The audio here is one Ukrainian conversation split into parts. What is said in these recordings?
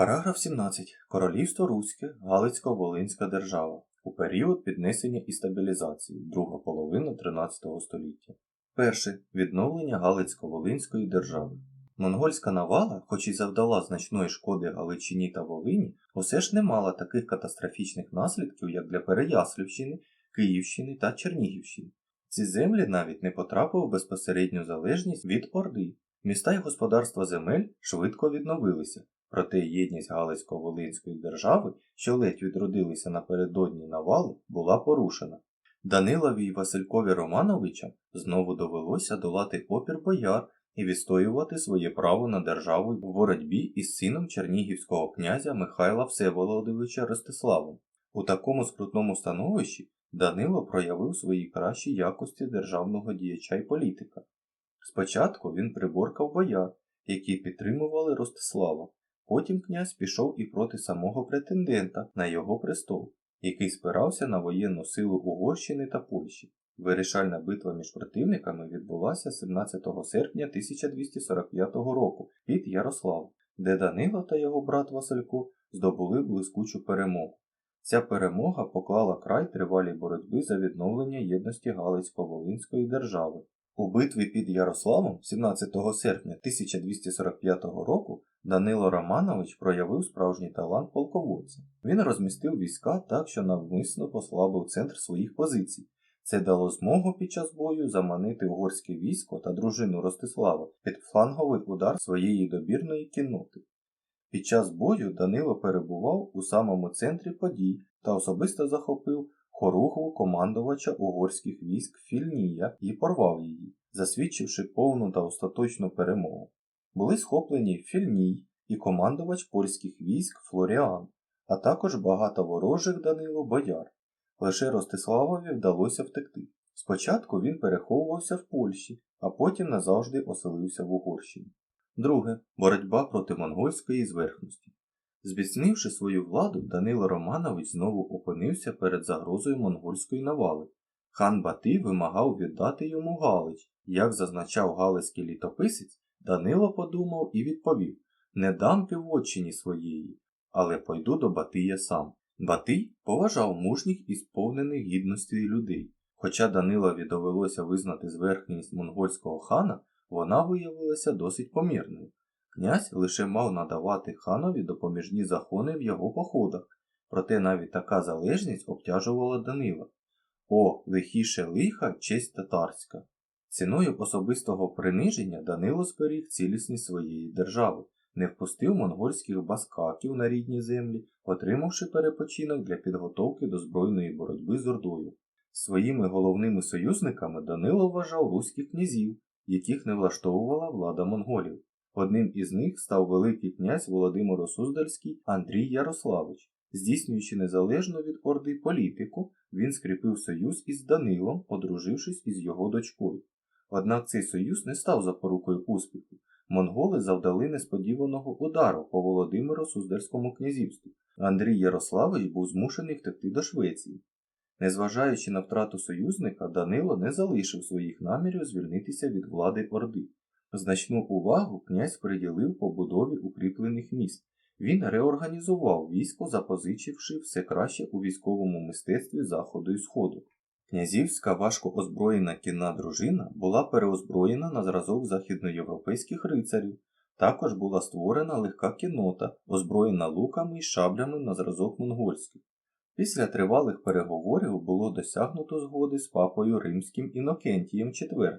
Параграф 17. Королівство Руське, Галицько-Волинська держава у період піднесення і стабілізації, друга половина 13 століття. Перше. Відновлення Галицько-Волинської держави. Монгольська навала, хоч і завдала значної шкоди Галичині та Волині, усе ж не мала таких катастрофічних наслідків, як для Переяслівщини, Київщини та Чернігівщини. Ці землі навіть не потрапили в безпосередню залежність від Орди. Міста й господарства земель швидко відновилися, проте єдність Галицько-Волинської держави, що ледь відродилися напередодні навали, була порушена. Данилові й Василькові Романовичам знову довелося долати опір бояр і відстоювати своє право на державу в боротьбі із сином чернігівського князя Михайла Всеволодовича Ростиславом. У такому скрутному становищі Данило проявив свої кращі якості державного діяча й політика. Спочатку він приборкав бояр, які підтримували Ростислава. Потім князь пішов і проти самого претендента на його престол, який спирався на воєнну силу Угорщини та Польщі. Вирішальна битва між противниками відбулася 17 серпня 1245 року під Ярослав, де Данило та його брат Василько здобули блискучу перемогу. Ця перемога поклала край тривалій боротьбі за відновлення єдності Галицько-Волинської держави. У битві під Ярославом 17 серпня 1245 року Данило Романович проявив справжній талант полководця. Він розмістив війська так, що навмисно послабив центр своїх позицій. Це дало змогу під час бою заманити угорське військо та дружину Ростислава під фланговий удар своєї добірної кінноти. Під час бою Данило перебував у самому центрі подій та особисто захопив хоругву командувача угорських військ Фільнія і порвав її, засвідчивши повну та остаточну перемогу. Були схоплені Фільній і командувач польських військ Флоріан, а також багато ворожих Данило бояр. Лише Ростиславові вдалося втекти. Спочатку він переховувався в Польщі, а потім назавжди оселився в Угорщині. Друге боротьба проти монгольської зверхності. Зміцнивши свою владу, Данило Романович знову опинився перед загрозою монгольської навали. Хан Бати вимагав віддати йому Галич. Як зазначав галицький літописець, Данило подумав і відповів Не дам півотчині своєї, але пойду до Батия сам. Батий поважав мужніх і сповнених гідності людей. Хоча Данилові довелося визнати зверхність монгольського хана, вона виявилася досить помірною. Князь лише мав надавати ханові допоміжні закони в його походах, проте навіть така залежність обтяжувала Данила. О, лихіше лиха честь татарська. Ціною особистого приниження Данило зберіг цілісність своєї держави, не впустив монгольських баскаків на рідні землі, отримавши перепочинок для підготовки до збройної боротьби з Ордою. Своїми головними союзниками Данило вважав руських князів, яких не влаштовувала влада монголів. Одним із них став Великий князь Володимиро Суздальський Андрій Ярославич. Здійснюючи незалежно від Орди політику, він скріпив союз із Данилом, одружившись із його дочкою. Однак цей союз не став запорукою успіху. Монголи завдали несподіваного удару по Володимиро Суздальському князівству. Андрій Ярославич був змушений втекти до Швеції. Незважаючи на втрату союзника, Данило не залишив своїх намірів звільнитися від влади Орди. Значну увагу князь приділив побудові укріплених міст. Він реорганізував військо, запозичивши все краще у військовому мистецтві Заходу і Сходу. Князівська важко озброєна кінна дружина була переозброєна на зразок західноєвропейських рицарів. Також була створена легка кінота, озброєна луками і шаблями на зразок монгольських. Після тривалих переговорів було досягнуто згоди з папою Римським Інокентієм IV.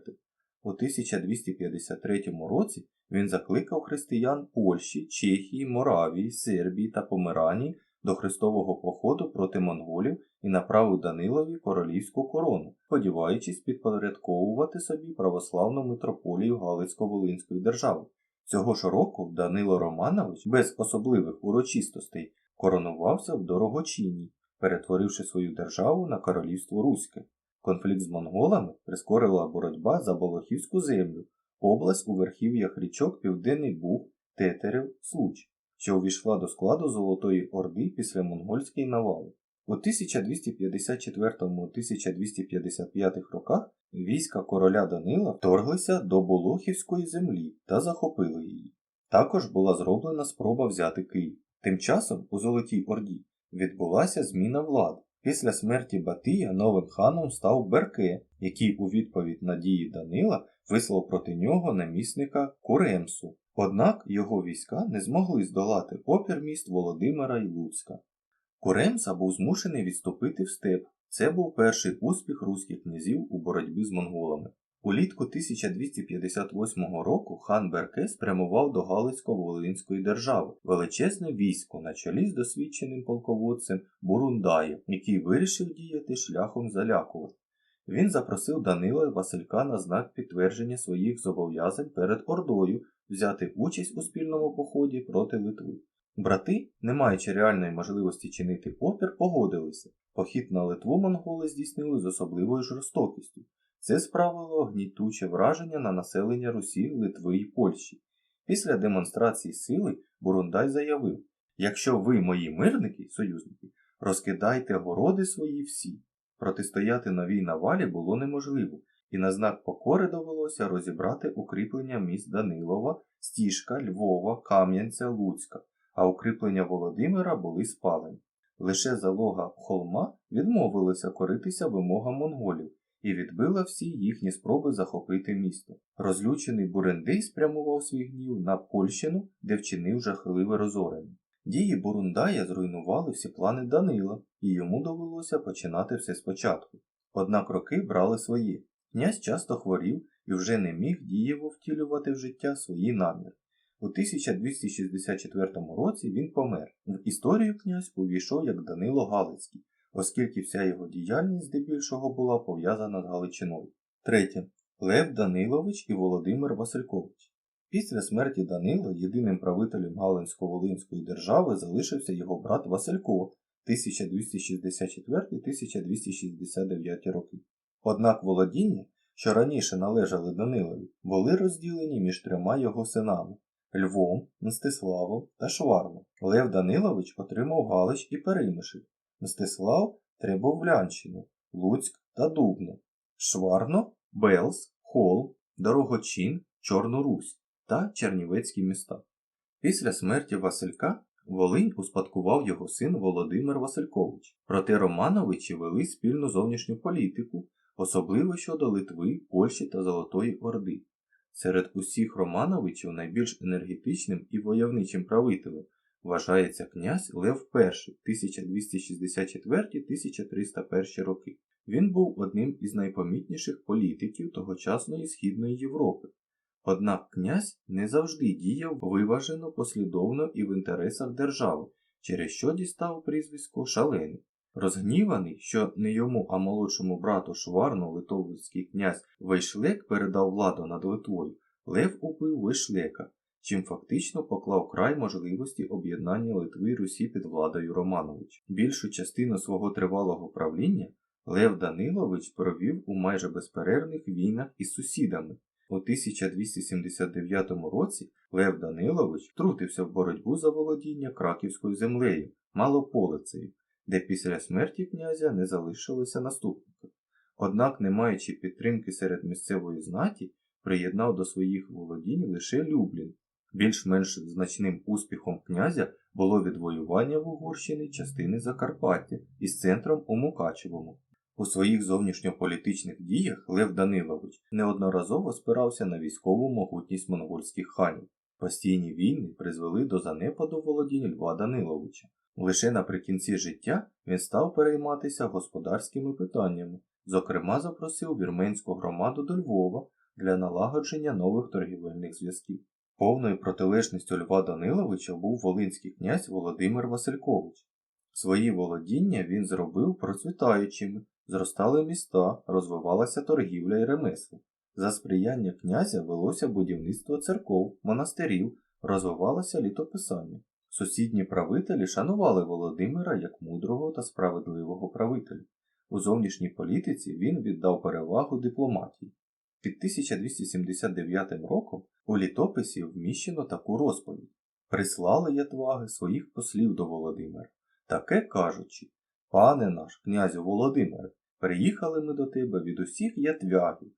У 1253 році він закликав християн Польщі, Чехії, Моравії, Сербії та Померанії до хрестового походу проти монголів і направив Данилові королівську корону, сподіваючись підпорядковувати собі православну митрополію Галицько-Волинської держави. Цього ж року Данило Романович без особливих урочистостей коронувався в дорогочині, перетворивши свою державу на королівство Руське. Конфлікт з монголами прискорила боротьба за Болохівську землю, область у верхів'ях річок Південний Буг, Тетерев, Случ, що увійшла до складу Золотої Орди після монгольської навали. У 1254-1255 роках війська короля Данила вторглися до Болохівської землі та захопили її. Також була зроблена спроба взяти Київ. Тим часом у Золотій Орді відбулася зміна влади. Після смерті Батия новим ханом став Берке, який у відповідь на дії Данила вислав проти нього намісника Куремсу. Однак його війська не змогли здолати опір міст Володимира і Луцька. Куремса був змушений відступити в степ. Це був перший успіх руських князів у боротьбі з монголами. Улітку 1258 року хан Берке спрямував до Галицько-Волинської держави величезне військо на чолі з досвідченим полководцем Бурундаєм, який вирішив діяти шляхом залякувати. Він запросив Данила Василька на знак підтвердження своїх зобов'язань перед Ордою взяти участь у спільному поході проти Литви. Брати, не маючи реальної можливості чинити опір, погодилися. Похід на Литву монголи здійснили з особливою жорстокістю. Це справило гнітуче враження на населення Русі, Литви і Польщі. Після демонстрації сили Бурундай заявив: якщо ви, мої мирники, союзники, розкидайте городи свої всі. Протистояти новій навалі було неможливо, і на знак покори довелося розібрати укріплення міст Данилова, Стіжка, Львова, Кам'янця, Луцька, а укріплення Володимира були спалені. Лише залога холма відмовилася коритися вимогам монголів і відбила всі їхні спроби захопити місто. Розлючений Бурендей спрямував свій гнів на Польщину, де вчинив жахливе розорення. Дії Бурундая зруйнували всі плани Данила, і йому довелося починати все спочатку. Однак роки брали свої. Князь часто хворів і вже не міг дієво втілювати в життя свої наміри. У 1264 році він помер. В історію князь увійшов як Данило Галицький, оскільки вся його діяльність здебільшого була пов'язана з Галичиною. Третє. Лев Данилович і Володимир Василькович. Після смерті Данила єдиним правителем Галинсько-Волинської держави залишився його брат Василько 1264-1269 роки. Однак володіння, що раніше належали Данилові, були розділені між трьома його синами Львом, Мстиславом та Шварном. Лев Данилович отримав Галич і Перемишль, Мстислав Требовлянщину, Луцьк та Дубно, Шварно, Белс, Хол, Дорогочин, Чорну Русь та Чернівецькі міста. Після смерті Василька Волинь успадкував його син Володимир Василькович. Проте Романовичі вели спільну зовнішню політику, особливо щодо Литви, Польщі та Золотої Орди. Серед усіх Романовичів найбільш енергетичним і войовничим правителем вважається князь Лев І 1264-1301 роки. Він був одним із найпомітніших політиків тогочасної Східної Європи. Однак князь не завжди діяв виважено, послідовно і в інтересах держави, через що дістав прізвисько Шалений. Розгніваний, що не йому, а молодшому брату Шварну литовський князь Вейшлек передав владу над Литвою, Лев убив Вейшлека, чим фактично поклав край можливості об'єднання Литви і Русі під владою Романович. Більшу частину свого тривалого правління Лев Данилович провів у майже безперервних війнах із сусідами. У 1279 році Лев Данилович втрутився в боротьбу за володіння краківською землею, Малополицею, де після смерті князя не залишилося наступника. Однак, не маючи підтримки серед місцевої знаті, приєднав до своїх володінь лише Люблін. Більш-менш значним успіхом князя було відвоювання в Угорщині частини Закарпаття із центром у Мукачевому. У своїх зовнішньополітичних діях Лев Данилович неодноразово спирався на військову могутність монгольських ханів. Постійні війни призвели до занепаду володінь Льва Даниловича. Лише наприкінці життя він став перейматися господарськими питаннями, зокрема запросив вірменську громаду до Львова для налагодження нових торгівельних зв'язків. Повною протилежністю Льва Даниловича був волинський князь Володимир Василькович. Свої володіння він зробив процвітаючими, зростали міста, розвивалася торгівля і ремесло. За сприяння князя велося будівництво церков, монастирів, розвивалося літописання. Сусідні правителі шанували Володимира як мудрого та справедливого правителя. У зовнішній політиці він віддав перевагу дипломатії. Під 1279 роком у літописі вміщено таку розповідь Прислали ятваги своїх послів до Володимира, таке кажучи, пане наш, князю Володимире, приїхали ми до тебе від усіх ятвягів.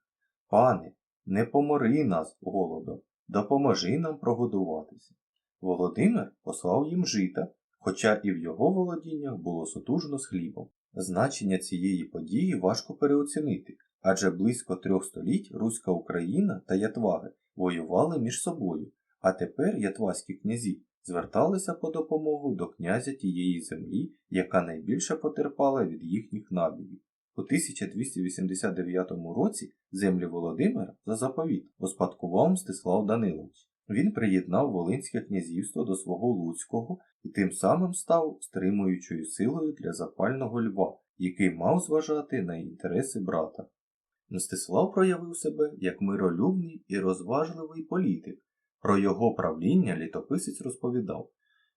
Пане, не помори нас голодом, допоможи нам прогодуватися. Володимир послав їм жита, хоча і в його володіннях було сотужно з хлібом. Значення цієї події важко переоцінити, адже близько трьох століть Руська Україна та Ятваги воювали між собою, а тепер ятваські князі зверталися по допомогу до князя тієї землі, яка найбільше потерпала від їхніх набігів. У 1289 році землі Володимира за заповіт успадкував Мстислав Данилович. Він приєднав Волинське князівство до свого Луцького і тим самим став стримуючою силою для запального льва, який мав зважати на інтереси брата. Мстислав проявив себе як миролюбний і розважливий політик. Про його правління літописець розповідав.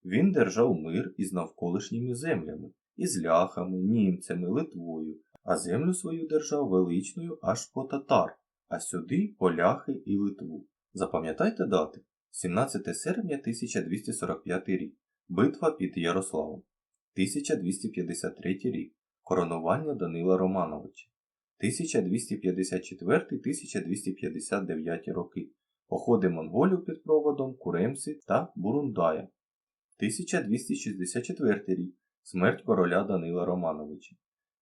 Він держав мир із навколишніми землями, із ляхами, німцями, Литвою, а землю свою держав величною аж по татар, а сюди поляхи і Литву. Запам'ятайте дати 17 серпня 1245 рік. Битва під Ярославом. 1253 рік. Коронування Данила Романовича. 1254-1259 роки. Походи монголів під проводом Куремси та Бурундая. 1264 рік. Смерть короля Данила Романовича.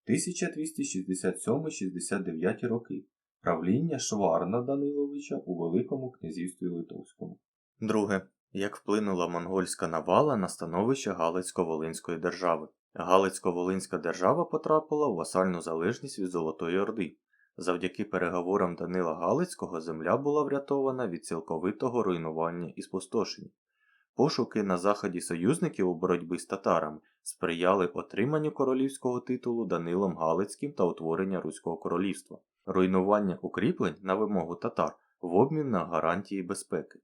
1267-69 роки. Правління Шварна Даниловича у Великому князівстві Литовському. Друге. Як вплинула монгольська навала на становище Галицько-Волинської держави. Галицько-Волинська держава потрапила у васальну залежність від Золотої Орди. Завдяки переговорам Данила Галицького земля була врятована від цілковитого руйнування і спустошення. Пошуки на заході союзників у боротьбі з татарами сприяли отриманню королівського титулу Данилом Галицьким та утворення Руського королівства, руйнування укріплень на вимогу татар в обмін на гарантії безпеки,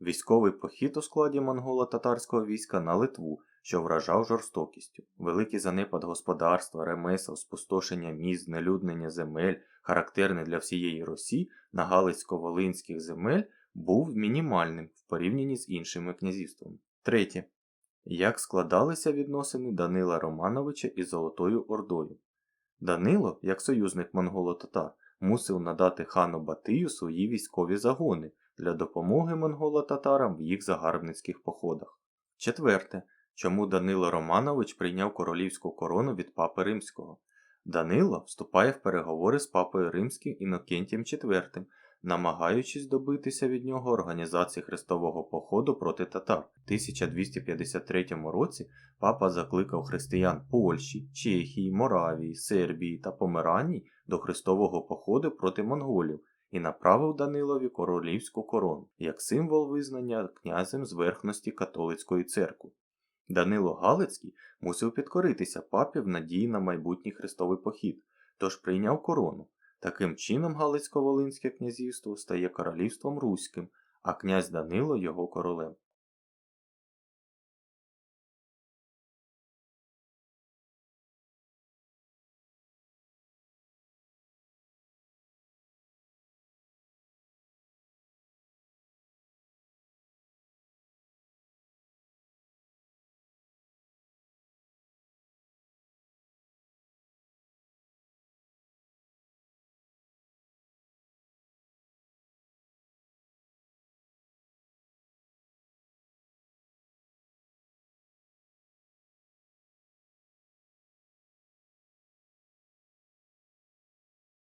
військовий похід у складі монголо-татарського війська на Литву, що вражав жорстокістю, великий занепад господарства, ремесел, спустошення міст, знелюднення земель, характерне для всієї Росії на Галицько-Волинських земель був мінімальним в порівнянні з іншими князівствами. Третє. Як складалися відносини Данила Романовича із Золотою Ордою? Данило, як союзник монголо-татар, мусив надати хану Батию свої військові загони для допомоги монголо-татарам в їх загарбницьких походах. Четверте. Чому Данило Романович прийняв королівську корону від папи Римського? Данило вступає в переговори з папою Римським Інокентієм IV, намагаючись добитися від нього організації хрестового походу проти татар. У 1253 році папа закликав християн Польщі, Чехії, Моравії, Сербії та Померанії до хрестового походу проти монголів і направив Данилові королівську корону як символ визнання князем зверхності католицької церкви. Данило Галицький мусив підкоритися папі в надії на майбутній хрестовий похід, тож прийняв корону. Таким чином Галицько-Волинське князівство стає королівством руським, а князь Данило його королем.